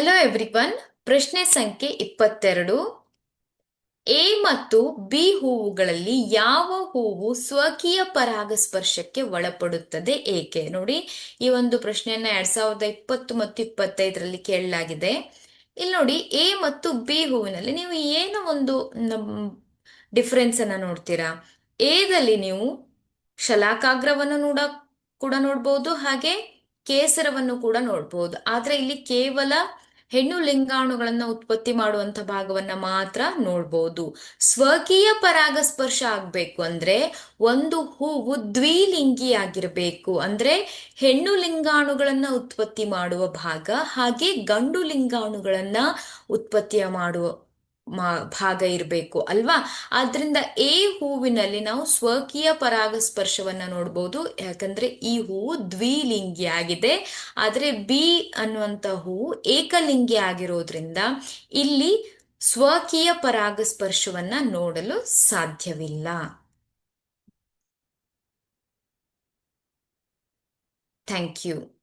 Hello everyone ಪ್ರಶ್ನೆ ಸಂಖ್ಯೆ ಇಪ್ಪತ್ತೆರಡು. ಎ ಮತ್ತು ಬಿ ಹೂವುಗಳಲ್ಲಿ ಯಾವ ಹೂವು ಸ್ವಕೀಯ ಪರಾಗಸ್ಪರ್ಶಕ್ಕೆ ಒಳಪಡುತ್ತದೆ ಏಕೆ? ನೋಡಿ, ಈ ಒಂದು ಪ್ರಶ್ನೆಯನ್ನ ಎರಡ್ ಸಾವಿರದ ಇಪ್ಪತ್ತು ಮತ್ತು ಇಪ್ಪತ್ತೈದರಲ್ಲಿ ಕೇಳಲಾಗಿದೆ. ಇಲ್ಲಿ ನೋಡಿ, ಎ ಮತ್ತು ಬಿ ಹೂವಿನಲ್ಲಿ ನೀವು ಏನು ಒಂದು ಡಿಫರೆನ್ಸ್ ಅನ್ನ ನೋಡ್ತೀರಾ? ಎದಲ್ಲಿ ನೀವು ಶಲಾಕಾಗ್ರವನ್ನು ನೋಡ ಕೂಡ ನೋಡ್ಬೋದು, ಹಾಗೆ ಕೇಸರವನ್ನು ಕೂಡ ನೋಡ್ಬೋದು. ಆದ್ರೆ ಇಲ್ಲಿ ಕೇವಲ ಹೆಣ್ಣು ಲಿಂಗಾಣುಗಳನ್ನ ಉತ್ಪತ್ತಿ ಮಾಡುವಂತ ಭಾಗವನ್ನ ಮಾತ್ರ ನೋಡ್ಬೋದು. ಸ್ವಕೀಯ ಪರಾಗಸ್ಪರ್ಶ ಆಗ್ಬೇಕು ಅಂದ್ರೆ ಒಂದು ಹೂವು ದ್ವಿಲಿಂಗಿ ಆಗಿರಬೇಕು. ಅಂದ್ರೆ ಹೆಣ್ಣು ಲಿಂಗಾಣುಗಳನ್ನ ಉತ್ಪತ್ತಿ ಮಾಡುವ ಭಾಗ ಹಾಗೆ ಗಂಡು ಲಿಂಗಾಣುಗಳನ್ನ ಉತ್ಪತ್ತಿಯ ಮಾಡುವ ಭಾಗ ಇರಬೇಕು ಅಲ್ವಾ? ಆದ್ರಿಂದ ಎ ಹೂವಿನಲ್ಲಿ ನಾವು ಸ್ವಕೀಯ ಪರಾಗಸ್ಪರ್ಶವನ್ನ ನೋಡ್ಬೋದು. ಯಾಕಂದ್ರೆ ಈ ಹೂವು ದ್ವಿಲಿಂಗಿ ಆಗಿದೆ. ಆದ್ರೆ ಬಿ ಅನ್ನುವಂತ ಹೂವು ಏಕಲಿಂಗಿ ಆಗಿರೋದ್ರಿಂದ ಇಲ್ಲಿ ಸ್ವಕೀಯ ಪರಾಗಸ್ಪರ್ಶವನ್ನ ನೋಡಲು ಸಾಧ್ಯವಿಲ್ಲ. Thank you.